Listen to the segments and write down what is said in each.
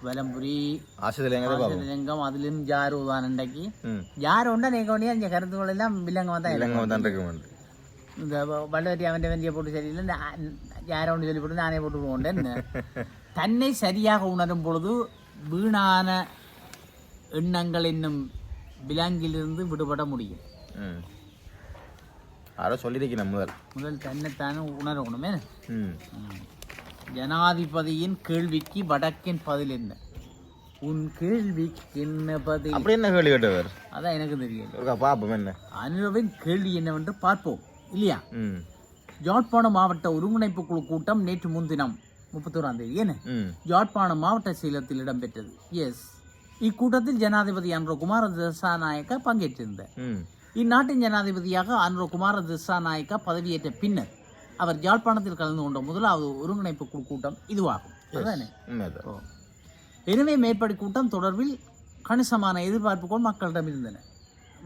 വലംപുരി ஆசிரியர் பாப்போம் രംഗം അതിലും ജാരം ഉദാനുണ്ടെങ്കിൽ ம் ജാരം ഉണ്ട് നീക്ക വേണ്ടിയാ ഞാൻ കരുത്തുകളെല്ലാം വില്ലങ്ങ വന്നാ இல்லைங்க தான் இருக்க மாட்டேன் இந்த வல்லவரி அவன் வெந்திய போட்டு சரியில்லை யாரோண்டு சொல்லி போட்டு நானே போட்டு போண்டேன் தன்னை சரியாக உணரும் பொழுது வீணான எண்ணங்கள் என்னும் விலங்கிலிருந்து விடுபட முடியும் ம் யாரோ சொல்லியிருக்கேன் முதல் முதல் தன்னைத்தானே உணரணுமே ம் ஜனாதிபதியின் கேள்விக்கு வடக்கின் பதில் என்ன? உன் கேள்விக்கு என்ன பதில்? அப்படி என்ன கேள்வி கேட்டவர்? அதான் எனக்கு தெரியல இருக்கா பாப்போம் என்ன? அனுரவின் கேள்வி என்னவென்று பார்ப்போம் இல்லையா? ம். யாழ்ப்பாணம் மாவட்ட ஒருங்கிணைப்பு குழு கூட்டம் நேற்று முன்தினம் முப்பத்தோராம் தேதி என்ன? ம். யாழ்ப்பாணம் மாவட்ட செயலகத்தில் இடம்பெற்றது. எஸ் இக்கூட்டத்தில் ஜனாதிபதி அன்ரோ குமார திசாநாயக்க பங்கேற்றிருந்தார். இந்நாட்டின் ஜனாதிபதியாக அன்ரோ குமார திசாநாயக்க பதவியேற்ற பின்னர் அவர் யாழ்ப்பாணத்தில் கலந்து கொண்ட முதலாவது ஒருங்கிணைப்பு குழு கூட்டம் இதுவாகும். எனவே மேற்படி கூட்டம் தொடர்பில் கணிசமான எதிர்பார்ப்புகள் மக்களிடம் இருந்தன.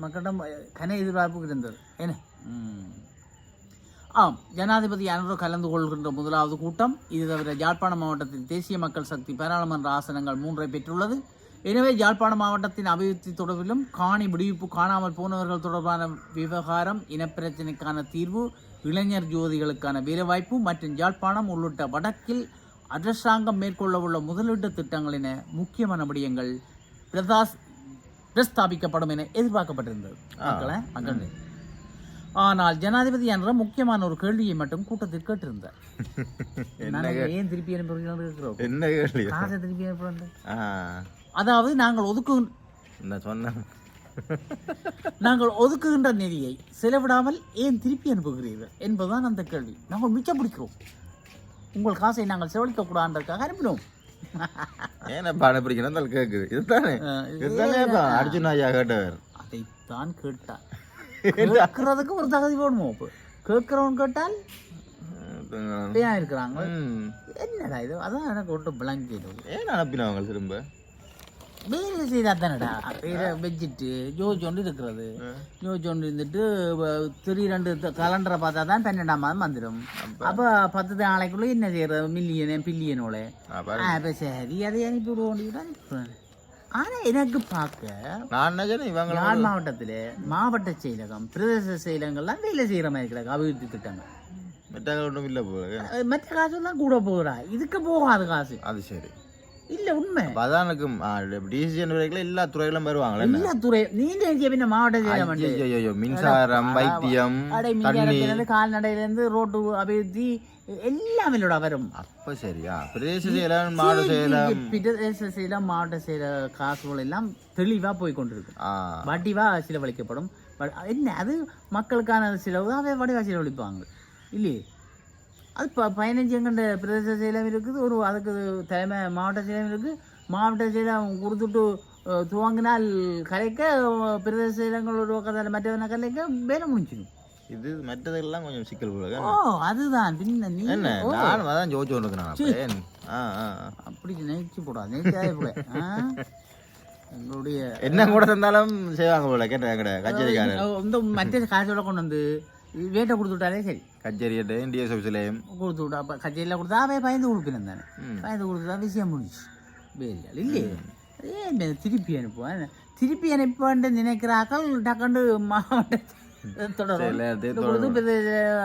மக்களிடம் கன எதிர்பார்ப்பு இருந்தது. என்ன. ஆம் ஜனாதிபதி அனுர கலந்து கொள்கின்ற முதலாவது கூட்டம். இது தவிர யாழ்ப்பாணம் மாவட்டத்தில் தேசிய மக்கள் சக்தி பாராளுமன்ற ஆசனங்கள் மூன்றை பெற்றுள்ளது. எனவே யாழ்ப்பாணம் மாவட்டத்தின் அபிவிருத்தி தொடர்பிலும் காணி விடுவிப்பு காணாமல் போனவர்கள் தொடர்பான விவகாரம் இனப்பிரச்சினைக்கான தீர்வு இளைஞர் ஜோதிகளுக்கான வேலைவாய்ப்பு மற்றும் யாழ்ப்பாணம் உள்ளிட்ட வடக்கில் அரசாங்கம் மேற்கொள்ளவுள்ள முதலீட்டு திட்டங்கள் என முக்கியமான விடயங்கள் பிரதாஸ் பிரஸ்தாபிக்கப்படும் என எதிர்பார்க்கப்பட்டிருந்தது. மக்களை மக்கள். ஆனால் ஜனாதிபதி என்ற முக்கியமான ஒரு கேள்வியை மட்டும் கூட்டத்தில் கேட்டிருந்தார். ஏன் திருப்பி அனுப்புகிறோம் என்ன கேள்வி? திருப்பி அனுப்புறோம் ஆ. அதாவது நாங்கள் ஒதுக்கு நான் சொன்னேன் நாங்கள் ஒதுக்குகின்ற நிதியை செலவிடாமல் ஏன் திருப்பி அனுப்புகிறீர்கள் என்பதுதான் அந்த கேள்வி. நாங்கள் மிச்சம் பிடிக்கிறோம். உங்கள் காசை நாங்கள் செலவழிக்க கூடாதுன்றதுக்காக அனுப்பினோம். ஏன்னா பாட பிடிக்கணும் தான் கேட்குது இதுதானே? அஹ் இதுதானே இப்போ அர்ஜுன் ஐயா கேட்டவர். அதைத்தான் கேட்டார். கேட்கறதுக்கு ஒரு தகுதி வேணுமோ இப்போ கேட்கிறவன் கேட்டால் இருக்கிறாங்க? என்னடா இது? அதான் எனக்கு ஒன்றும் விளங்கிடு ஏன் அனுப்பினவங்க திரும்ப? வேலை செய்தா தானடா வேலை வச்சுட்டு ஜோதிச்சோண்டு இருக்கிறது. ஜோதிச்சோண்டு இருந்துட்டு திரு ரெண்டு கலண்டரை பார்த்தா தான் பன்னெண்டாம் மாதம் வந்துடும். அப்போ? பத்து நாளைக்குள்ள என்ன செய்யறது? மில்லியனு பில்லியனோட பாரு. அப்போ சரி அதை அனுப்பி விடுவோம் ஆனால் எனக்கு பார்க்க யாழ் மாவட்டத்தில் மாவட்ட செயலகம் பிரதேச செயலகங்கள்லாம் வேலை செய்கிற மாதிரி இருக்கிறாங்க அபிவிருத்தி திட்டங்கள். மெட்டாக ஒன்றும் இல்லை மற்ற காசுலாம் கூட போகிறா இதுக்கு போகாது காசு. அது சரி. இல்லை உண்மை. எனக்கு டிசிஷன் வரைக்கும் எல்லா துறைகளும் வருவாங்களே எல்லா துறை நீங்க எங்க பின்ன மாவட்ட ஐயோ, மின்சாரம் வைத்தியம் தண்ணி. மின்சாரத்திலிருந்து கால்நடையிலேருந்து ரோட்டு அபிவிருத்தி எல்லாமே இதோட வரும். அப்ப சரியா? பிரதேச செயலம் மாடு செயலம் பிரதேச செயலம் மாவட்ட செயல காசுகள் எல்லாம் தெளிவா போய் கொண்டிருக்கும். ஆ. வடிவா செலவழிக்கப்படும். என்ன அது மக்களுக்கான செலவு அவை வடிவா செலவழிப்பாங்க. இல்லையே? அது இப்போ பதினஞ்சு எங்கண்ட பிரதேச செயலம் இருக்குது. ஒரு அதுக்கு தலைமை மாவட்ட செயலம் இருக்குது மாவட்ட செயலம் கொடுத்துட்டு துவங்கினால் கலைக்க பிரதேச செயலங்கள் ஒரு பக்கத்தில் மற்றவன கலைக்க வேலை முடிஞ்சிடும். இது மற்றதெல்லாம் கொஞ்சம் சிக்கல் போல ஓ அதுதான். பின்ன நீ என்ன? ஓ, நானும் அதான் ஜோதிச்சு கொண்டு நான் அப்ப. ஆ ஆ ஆ. அப்படி நினைச்சு போடாது நினைச்சாதே போல? எங்களுடைய என்ன கூட தந்தாலும் செய்வாங்க போல. கேட்ட கேட்ட கச்சேரிக்காரர். அஹ், இந்த மற்ற காசோட கொண்டு வந்து வேட்டை கொடுத்து விட்டாலே சரி. கச்சேரி டிஎஸ் ஆஃபீஸ்லேயும் கொடுத்து விட்டா அப்போ கச்சேரியில் கொடுத்தா அவன் பயந்து கொடுப்பினேன் தானே. பயந்து கொடுத்தா விஷயம் முடிஞ்சு வேலையாள் இல்லையே ஏன் திருப்பி அனுப்புவேன் திருப்பி அனுப்புவான்னு நினைக்கிறாக்கள் டக்குண்டு மாவட்ட தொடரும் கொடுத்து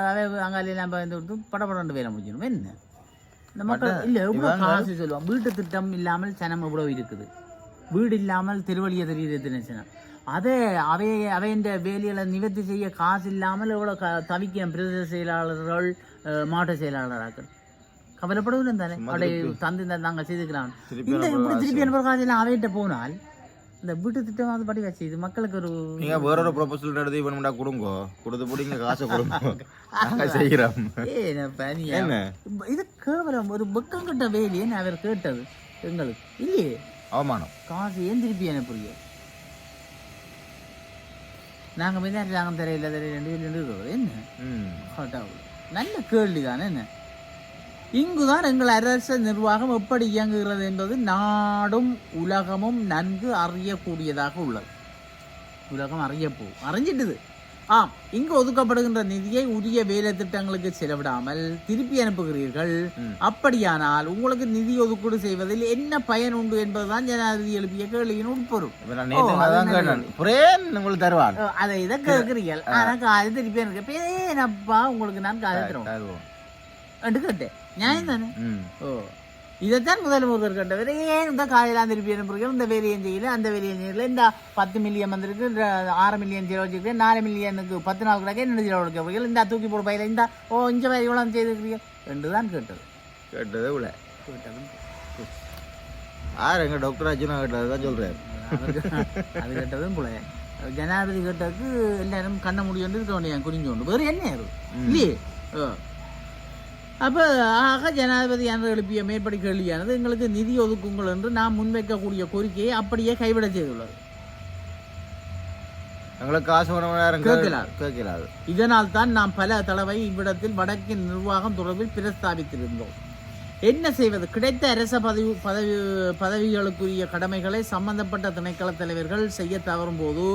அவன் அங்காலையெல்லாம் பயந்து கொடுத்து படப்படண்டு வேலை முடிஞ்சிடும் என்ன இந்த மக்கள் இல்லை எவ்வளோ காசு சொல்லுவான் வீட்டு திட்டம் இல்லாமல் சனம் எவ்வளோ இருக்குது வீடு இல்லாமல் திருவள்ளிய தெரியுது சனம் அதே அவை அவையின் வேலைகளை நிவர்த்தி செய்ய காசு இல்லாமல் எவ்வளோ க தவிக்கும் பிரதேச செயலாளர்கள் மாவட்ட செயலாளராக்கள் கவலைப்படவில்லை தானே? அவளை தந்து நாங்கள் செய்துக்கிறான் இந்த இப்படி திருப்பி அனுப்புற காசு எல்லாம் அவையிட்ட போனால் இந்த வீட்டு திட்டம் அது படி வச்சு இது மக்களுக்கு ஒரு நீங்க வேற ஒரு ப்ரொபோசல் எடுத்து இவன் கொடுங்கோ. கொடுத்து பிடிங்க காசை கொடுங்க. செய்கிறோம் என்ன? இது கேவலம் ஒரு பக்கம் கட்ட வேலையேன்னு அவர் கேட்டது எங்களுக்கு? இல்லையே? அவமானம். காசு ஏன் திருப்பி அனுப்புறீங்க? நாங்கள் போய் தான் நாங்கள் தெரியல தெரியல ரெண்டு பேரும் ரெண்டு இருக்கிறோம் என்ன? கடவுள். நல்ல கேள்வி தானே என்ன? இங்குதான் எங்கள் அரச நிர்வாகம் எப்படி இயங்குகிறது என்பது நாடும் உலகமும் நன்கு அறியக்கூடியதாக உள்ளது. உலகம் அறிய போ அறிஞ்சிட்டுது. ஆம் இங்கு ஒதுக்கப்படுகின்ற நிதியை உரிய வேலை திட்டங்களுக்கு செலவிடாமல் திருப்பி அனுப்புகிறீர்கள். அப்படியானால் உங்களுக்கு நிதி ஒதுக்கீடு செய்வதில் என்ன பயன் உண்டு என்பதுதான் ஜனாதிபதி எழுப்பிய கேள்வியின் உட்பொருள். புரேன் உங்களுக்கு தருவான் அதை இதை கேட்கிறீர்கள். ஆனா காது திருப்பி எனக்கு பேனப்பா உங்களுக்கு நான் காது தருவோம். கேட்டேன். நியாயம் தானே? ஓ. இதைத்தான் முதல்வர் கேட்டவர் ஏன் இந்த காலையெல்லாம் திருப்பி அனுப்புறீர்கள் இந்த வேலையும் செய்யல அந்த வேலையும் செய்யல. இந்த பத்து மில்லியன் வந்திருக்கு ஆறு மில்லியன் செலவு வச்சிருக்கேன் நாலு மில்லியனுக்கு பத்து நாள் கிடக்க என்ன செலவு வைக்கிறீர்கள் இந்த தூக்கி போட பையில இந்த ஓ இஞ்ச வேலை இவ்வளோ செய்திருக்கிறீர்கள் என்று தான் கேட்டது. கேட்டது இவ்வளோ கேட்டதும் யார் எங்க டாக்டர் அர்ஜுனா கேட்டது? தான் அவருக்கு அது கேட்டதும் போல. ஜனாதிபதி கேட்டதுக்கு எல்லாரும் கண்ண முடியும் இருக்க வேண்டிய குறிஞ்சு கொண்டு வேறு என்ன இல்லையே? ஓ. அப்போ ஆக ஜனாதிபதி என்று எழுப்பிய மேற்படி கேள்வியானது எங்களுக்கு நிதி ஒதுக்குங்கள் என்று நாம் முன்வைக்கக்கூடிய கோரிக்கையை அப்படியே கைவிட செய்துள்ளது. எங்களுக்கு காசு கேட்கலாது. இதனால் தான் நாம் பல தடவை இவ்விடத்தில் வடக்கின் நிர்வாகம் தொடர்பில் பிரஸ்தாபித்திருந்தோம். என்ன செய்வது? கிடைத்த அரச பதவி பதவி பதவிகளுக்குரிய கடமைகளை சம்பந்தப்பட்ட திணைக்கள தலைவர்கள் செய்ய தவறும் போது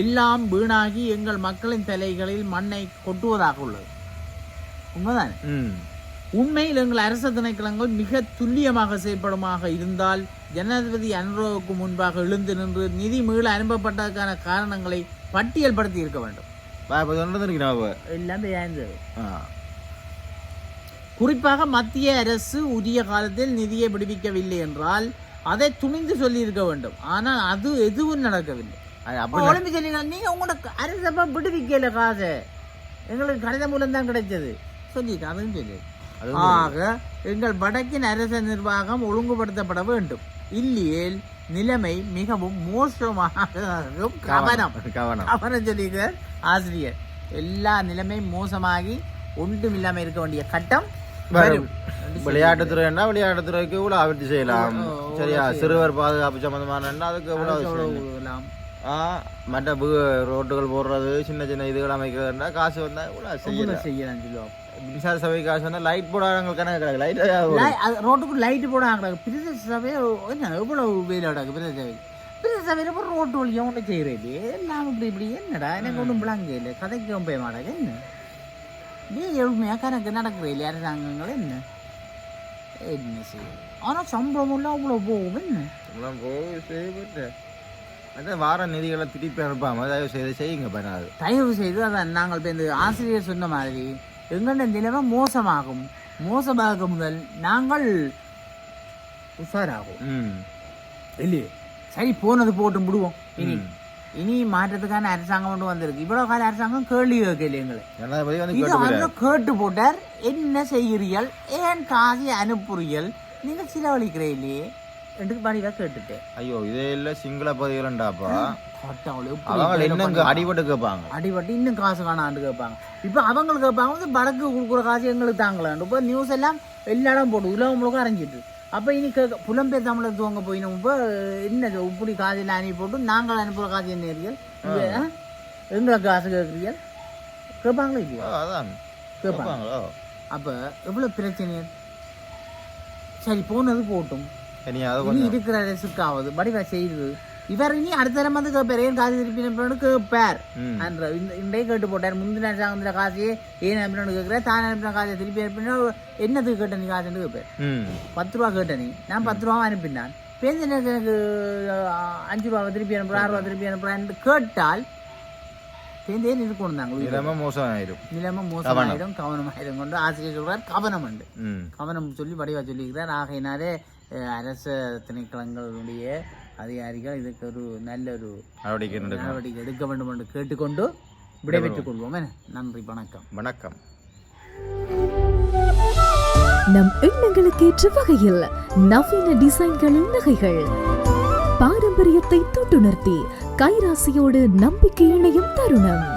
எல்லாம் வீணாகி எங்கள் மக்களின் தலைகளில் மண்ணை கொட்டுவதாக உள்ளது. உண்மைதான்? உண்மையில் எங்கள் அரச திணைக்களங்கள் மிக துல்லியமாக செயல்படுமாக இருந்தால் ஜனாதிபதி அனுரோவுக்கு முன்பாக எழுந்து நின்று நிதி மீள அனுப்பப்பட்டதற்கான காரணங்களை பட்டியல்படுத்தி இருக்க வேண்டும். குறிப்பாக மத்திய அரசு உரிய காலத்தில் நிதியை விடுவிக்கவில்லை என்றால் அதை துணிந்து சொல்லி இருக்க வேண்டும். ஆனால் அது எதுவும் நடக்கவில்லை. நீங்க உங்களோட அரசப்பா விடுவிக்கல காசு. எங்களுக்கு கடிதம் மூலம் தான் கிடைச்சது சொல்லியிருக்கேன் அதுவும் சொல்லி ஆக எங்கள் வடக்கின் அரச நிர்வாகம் ஒழுங்குபடுத்தப்பட வேண்டும். இல்லையேல் நிலைமை மிகவும் மோசமாக கவனம் கவனம். கவனம். சொல்லியிருக்கார் ஆசிரியர். எல்லா நிலைமை மோசமாகி ஒன்றும் இல்லாம இருக்க வேண்டிய கட்டம் வரும். விளையாட்டுத்துறைன்னா விளையாட்டுத்துறைக்கு இவ்வளோ அபிவிருத்தி செய்யலாம். சரியா? சிறுவர் பாதுகாப்பு சம்பந்தமான அதுக்கு இவ்வளோ சொல்லலாம். மற்ற ரோட்டுகள் போடுறது சின்ன சின்ன இதுகள் அமைக்கிறதுனா காசு வந்தா இவ்வளோ செய்யலாம் செய்யலாம் சொல்லுவோம் மின்சார சபை காசு வந்தா லைட் போடாதவங்க கணக்கு கிடக்கு லைட் ரோட்டுக்கு லைட்டு போட கிடக்கு பிரதேச சபை என்ன எவ்வளவு வெயில் கிடக்கு பிரதேச சபை பிரதேச சபையில் இப்போ ரோட்டு வழியும் ஒன்று செய்கிறது எல்லாம் இப்படி இப்படி என்னடா எனக்கு ஒன்றும் விளங்க இல்லை கதைக்கு போய் மாட்டாங்க என்ன நீ எளிமையாக கணக்கு நடக்கிற இல்லையா அரசாங்கங்கள் என்ன என்ன செய்யும் ஆனால் சம்பளம் எல்லாம் அவ்வளோ போகும் என்ன போய் செய்யப்பட்டு அதான் வார நிதிகளை திருப்பி அனுப்பாம தயவு செய்து செய்யுங்க பண்ணாது தயவு செய்து அதான் நாங்கள் இப்போ இந்த ஆசிரியர் சொன்ன மாதிரி எங்கள்ட நிலைமை மோசமாகும். மோசமாக முதல் நாங்கள் உஷாராகும். இல்லையே? சரி போனது போட்டு விடுவோம். இனி. இனி மாற்றத்துக்கான அரசாங்கம் ஒன்று வந்திருக்கு. இவ்வளவு கால அரசாங்கம் கேள்வி கேட்கல எங்களை. கேட்டு போட்டார். என்ன செய்கிறீர்கள்? ஏன் காசை அனுப்புறீர்கள்? நீங்க செலவழிக்கிறே இல்லையே என்று படிவா கேட்டுட்டேன் ஐயோ இதே இல்ல சிங்கள எப்படி அவங்க பண்ணுவாங்க? அடிபட்டு கேட்பாங்க அடிபட்டு இன்னும் காசு காணாண்டு கேட்பாங்க இப்போ அவங்களுக்கு கேட்பாங்க வந்து வடக்கு கொடுக்குற காசு எங்களுக்கு தாங்கலாண்டு இப்போ நியூஸ் எல்லாம் எல்லா இடம் போட்டு உலகம் முழுக்க அரைஞ்சிட்டு அப்போ இனி கேட்க புலம்பெயர் தமிழர் துவங்க போயினோம் இப்போ என்ன இப்படி காசு எல்லாம் அனுப்பி போட்டு நாங்கள் அனுப்புகிற காசு என்ன ஏறியல் எங்களை காசு கேட்குறீர்கள் கேட்பாங்களா ஓ, இல்லையா அதான் கேட்பாங்க கேட்பாங்களோ அப்போ எவ்வளோ பிரச்சனைகள் சரி போனது போட்டும் இனி அதை கொஞ்சம். இருக்கிற அரசுக்காவது வடிவா செய்து. இவர் இனி அடுத்த தரம் வந்து கேட்பார் ஏன் காசு திருப்பி அனுப்புறேன்னு கேட்பார். அன்ற இந்த இன்றைய கேட்டு போட்டார். முந்தின அரசாங்கத்தில் காசையே ஏன் அனுப்பினு கேட்குறேன் தான் அனுப்பின காசை திருப்பி அனுப்பினா என்னத்துக்கு கேட்ட நீ காசுன்னு கேட்பேன் ம். பத்து ரூபா கேட்ட நீ. நான் பத்து ரூபா அனுப்பினான். பேருந்து எனக்கு எனக்கு அஞ்சு ரூபா திருப்பி அனுப்புறேன் ஆறு ரூபா திருப்பி அனுப்புறேன்னு கேட்டால் பேருந்தே இருக்கணும் நாங்கள். நிலைமை மோசம் ஆயிரும் நிலைமை மோசமாயிடும் கவனமாயிடும் கொண்டு ஆசிரியர் சொல்றார் கவனம் உண்டு. கவனம் சொல்லி வடிவா சொல்லியிருக்கிறார். ஆகையினாலே அரச திணைக்களங்களுடைய அதிகாரிகள் இதுக்கு ஒரு நல்ல ஒரு நடவடிக்கை நடவடிக்கை எடுக்க வேண்டும் என்று கேட்டுக்கொண்டு விடைபெற்றுக் கொள்வோம்? நன்றி வணக்கம். வணக்கம். நம் எண்ணங்களுக்கு ஏற்ற வகையில் நவீன டிசைன்களில் நகைகள். பாரம்பரியத்தை தொட்டுணர்த்தி கைராசியோடு நம்பிக்கை இணையும் தருணம்.